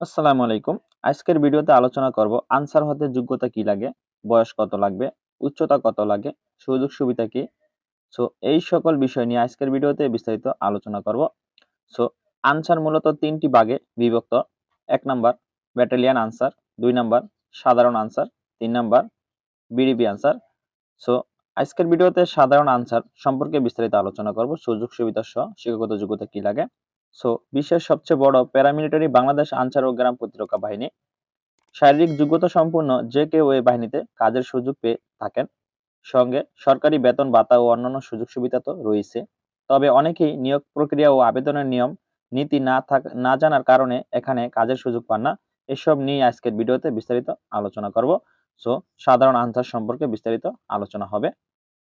আসসালামু আলাইকুম। আজকের ভিডিওতে আলোচনা করব আনসার হতে যোগ্যতা কি লাগে, বয়স কত লাগবে, উচ্চতা কত লাগে, সুযোগ সুবিধা কি। সো, এই সকল বিষয় নিয়ে আজকের ভিডিওতে বিস্তারিত আলোচনা করব। সো, আনসার মূলত তিনটি ভাগে বিভক্ত। এক নাম্বার, ব্যাটালিয়ান আনসার, দুই নাম্বার, সাধারণ আনসার, তিন নাম্বার বিডিবি আনসার। সো, আজকের ভিডিওতে সাধারণ আনসার সম্পর্কে বিস্তারিত আলোচনা করব, সুযোগ সুবিধা সহ শিক্ষাগত যোগ্যতা কি লাগে। সো বিশ্বের সবচেয়ে বড় প্যারামিলিটারি বাংলাদেশ আনসার ও গ্রাম প্রতিরক্ষা বাহিনী। শারীরিক যোগ্যতা সম্পূর্ণ যে কেউ এই বাহিনীতে কাজের সুযোগ পেয়ে থাকেন। সঙ্গে সরকারি বেতন ভাতা ও অন্যান্য সুযোগ সুবিধা তো রয়েছে। তবে অনেকেই নিয়োগ প্রক্রিয়া ও আবেদনের নিয়ম, নীতি না থাক, না জানার কারণে এখানে কাজের সুযোগ পান না। এসব নিয়ে আজকের ভিডিওতে বিস্তারিত আলোচনা করব। সো সাধারণ আনসার সম্পর্কে বিস্তারিত আলোচনা হবে।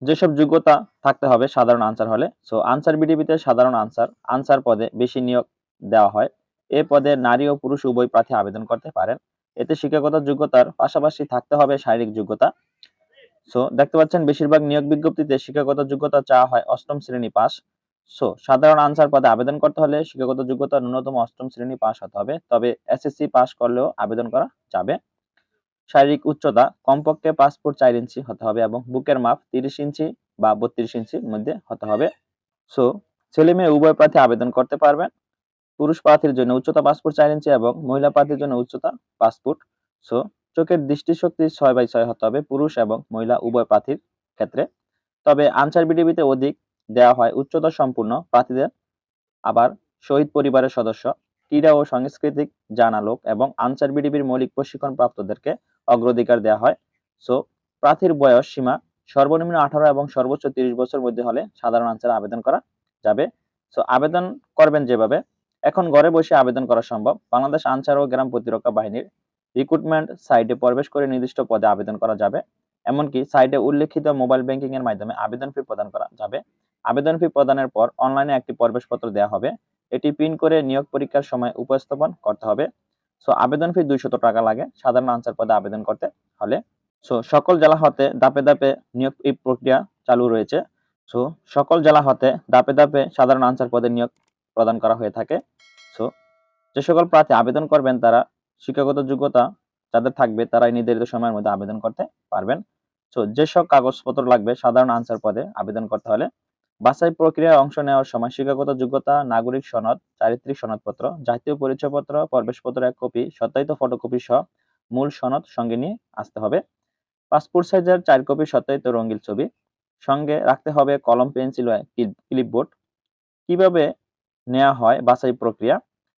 যেসব যোগ্যতা থাকতে হবে সাধারণ আনসার হলে সো আনসার বিডিবিতে সাধারণ আনসার আনসার পদে বেশি নিয়োগ দেওয়া হয়। এ পদে নারী ও পুরুষ উভয় প্রার্থী আবেদন করতে পারেন। এতে শিক্ষাগত যোগ্যতার পাশাপাশি থাকতে হবে শারীরিক যোগ্যতা। সো দেখতে পাচ্ছেন বেশিরভাগ নিয়োগ বিজ্ঞপ্তিতে শিক্ষাগত যোগ্যতা চাওয়া হয় অষ্টম শ্রেণি পাস। সো সাধারণ আনসার পদে আবেদন করতে হলে শিক্ষাগত যোগ্যতা ন্যূনতম অষ্টম শ্রেণি পাস হতে হবে। তবে এসএসসি পাস করলেও আবেদন করা যাবে। শারীরিক উচ্চতা কমপক্ষে পাঁচ ফুট চার ইঞ্চি হতে হবে এবং বুকের মাপ তিরিশ ইঞ্চি বা বত্রিশ ইঞ্চির মধ্যে হতে হবে। সো ছেলে মেয়ে উভয় প্রার্থী আবেদন করতে পারবেন। পুরুষ প্রার্থীর জন্য উচ্চতা পাঁচ ফুট চার ইঞ্চি এবং মহিলা প্রার্থীর জন্য উচ্চতা পাঁচ ফুট। সো চোখের দৃষ্টিশক্তি ছয় বাই ছয় হতে হবে পুরুষ এবং মহিলা উভয় প্রার্থীর ক্ষেত্রে। তবে আনসার বিডিবিতে অধিক দেওয়া হয় উচ্চতা সম্পূর্ণ প্রার্থীদের। আবার শহীদ পরিবারের সদস্য, ক্রীড়া ও সাংস্কৃতিক জানা লোক এবং আনসার বিডিবির মৌলিক প্রশিক্ষণ প্রাপ্তদেরকে অগ্রাধিকার দেওয়া হয়। সো প্রার্থীর বয়স সীমা সর্বনিম্ন আঠারো এবং সর্বোচ্চ তিরিশ বছর মধ্যে হলে সাধারণ আনসারে আবেদন করা যাবে। সো আবেদন করবেন যেভাবে, এখন ঘরে বসে আবেদন করা সম্ভব। বাংলাদেশ আনসার ও গ্রাম প্রতিরক্ষা বাহিনীর রিক্রুটমেন্ট সাইটে প্রবেশ করে নির্দিষ্ট পদে আবেদন করা যাবে। এমনকি সাইটে উল্লেখিত মোবাইল ব্যাংকিং এর মাধ্যমে আবেদন ফি প্রদান করা যাবে। আবেদন ফি প্রদানের পর অনলাইনে একটি প্রবেশপত্র দেওয়া হবে। এটি প্রিন্ট করে নিয়োগ পরীক্ষার সময় উপস্থাপন করতে হবে। সো আবেদন ফি দুইশত টাকা লাগে। সাধারণ আনসার পদে আবেদন করতে হলে। সো সকল জেলা হতে দাপে দাপে নিয়োগ এই প্রক্রিয়া চালু রয়েছে। সো সকল জেলা হতে দাপে দাপে সাধারণ আনসার পদে নিয়োগ প্রদান করা হয়ে থাকে। সো যে সকল প্রার্থী আবেদন করবেন, তারা শিক্ষাগত যোগ্যতা যাদের থাকবে তারা এই নির্ধারিত সময়ের মধ্যে আবেদন করতে পারবেন। সো যেসব কাগজপত্র লাগবে, সাধারণ আনসার পদে আবেদন করতে হলে বাছাই প্রক্রিয়ায় অংশ নেওয়ার সময় শিক্ষাগত যোগ্যতা, নাগরিক সনদ, চারিত্রিক সনদপত্র, জাতীয় পরিচয়পত্র প্রবেশপত্র এক কপি, সত্যায়িত ফটোকপি সহ মূল সনদ সঙ্গে নিয়ে আসতে হবে। পাসপোর্ট সাইজের চার কপি সত্যায়িত রঙিন ছবি, সঙ্গে রাখতে হবে কলম, পেন্সিল ক্লিপবোর্ড। কীভাবে নেওয়া হয় বাছাই প্রক্রিয়া?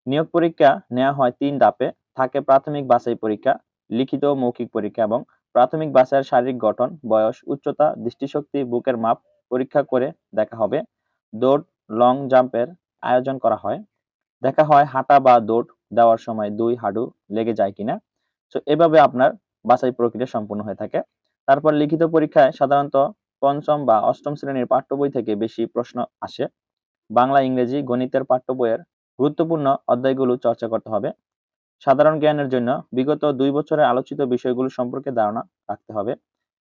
নিয়োগ পরীক্ষা নেওয়া হয় তিন ধাপে, থাকে প্রাথমিক বাছাই পরীক্ষা, লিখিত মৌখিক পরীক্ষা এবং প্রাথমিক বাছাইয়ের শারীরিক গঠন, বয়স, উচ্চতা, দৃষ্টিশক্তি, বুকের মাপ পরীক্ষা করে দেখা হবে। দৌড় লং জাম্পের আয়োজন করা হয়। দেখা হয় হাঁটা বা দৌড় দেওয়ার সময় দুই হাঁটু লেগে যায় কিনা। তো এভাবে আপনার বাছাই প্রক্রিয়া সম্পূর্ণ হয়ে থাকে। তারপর লিখিত পরীক্ষায় সাধারণত পঞ্চম বা অষ্টম শ্রেণির পাঠ্য বই থেকে বেশি প্রশ্ন আসে। বাংলা, ইংরেজি, গণিতের পাঠ্য বইয়ের গুরুত্বপূর্ণ অধ্যায়গুলো চর্চা করতে হবে। সাধারণ জ্ঞানের জন্য বিগত দুই বছরে আলোচিত বিষয়গুলো সম্পর্কে ধারণা রাখতে হবে।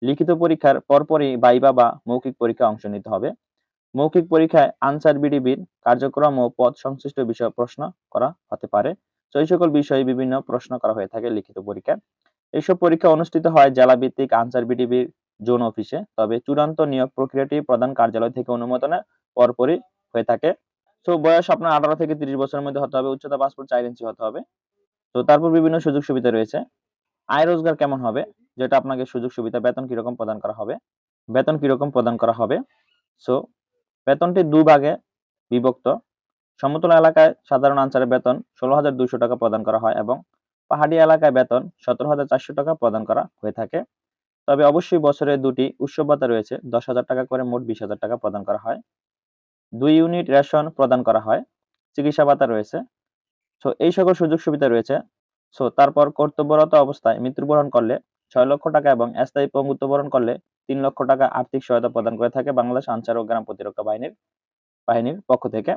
লিখিত পরীক্ষার পরপরই বাইবা বা মৌখিক পরীক্ষা অংশ নিতে হবে। মৌখিক পরীক্ষায় আনসার বিডিবির কার্যক্রম ও পদ সংশ্লিষ্ট বিষয়ে প্রশ্ন করা হতে পারে। এই সকল বিষয়ে বিভিন্ন প্রশ্ন করা হয়ে থাকে লিখিত পরীক্ষায়। এইসব পরীক্ষা অনুষ্ঠিত হয় জেলা ভিত্তিক আনসার বিডিবির জোন অফিসে। তবে চূড়ান্ত নিয়োগ প্রক্রিয়াটি প্রধান কার্যালয় থেকে অনুমোদনের পরপরই হয়ে থাকে। তো বয়স আপনার আঠারো থেকে তিরিশ বছরের মধ্যে হতে হবে, উচ্চতা পাসপোর্ট চার ইঞ্চি হতে হবে। তো তারপর বিভিন্ন সুযোগ সুবিধা রয়েছে। আয় রোজগার কেমন হবে? যেটা আপনাকে সুযোগ সুবিধা বেতন কীরকম প্রদান করা হবে? বেতন কীরকম প্রদান করা হবে? সো বেতনটি দুই ভাগে বিভক্ত। সমতল এলাকায় সাধারণ আনসারের বেতন ষোলো হাজার দুইশো টাকা প্রদান করা হয় এবং পাহাড়ি এলাকায় বেতন সতেরো হাজার চারশো টাকা প্রদান করা হয়ে থাকে। তবে অবশ্যই বছরে দুটি উৎসব ভাতা রয়েছে, দশ হাজার টাকা করে মোট বিশ হাজার টাকা প্রদান করা হয়। দুই ইউনিট রেশন প্রদান করা হয়, চিকিৎসা ভাতা রয়েছে। সো এই সকল সুযোগ সুবিধা রয়েছে। সো তারপর কর্তব্যরত অবস্থায় মৃত্যুবরণ করলে ছয় লক্ষ টাকা এবং স্থায়ী পঙ্গুত্ববরণ করলে তিন লক্ষ টাকা আর্থিক সহায়তা প্রদান করে থাকে বাংলাদেশ আনসার ও গ্রাম প্রতিরক্ষা বাহিনীর বাহিনীর পক্ষ থেকে।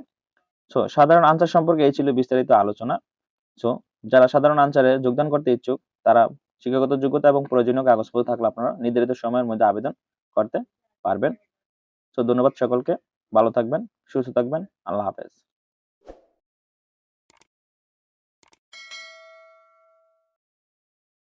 সো সাধারণ আনসার সম্পর্কে এই ছিল বিস্তারিত আলোচনা। সো যারা সাধারণ আনসারে যোগদান করতে ইচ্ছুক, তারা শিক্ষাগত যোগ্যতা এবং প্রয়োজনীয় কাগজপত্র থাকলে আপনারা নির্ধারিত সময়ের মধ্যে আবেদন করতে পারবেন। সো ধন্যবাদ সকলকে। ভালো থাকবেন, সুস্থ থাকবেন। আল্লাহ হাফেজ।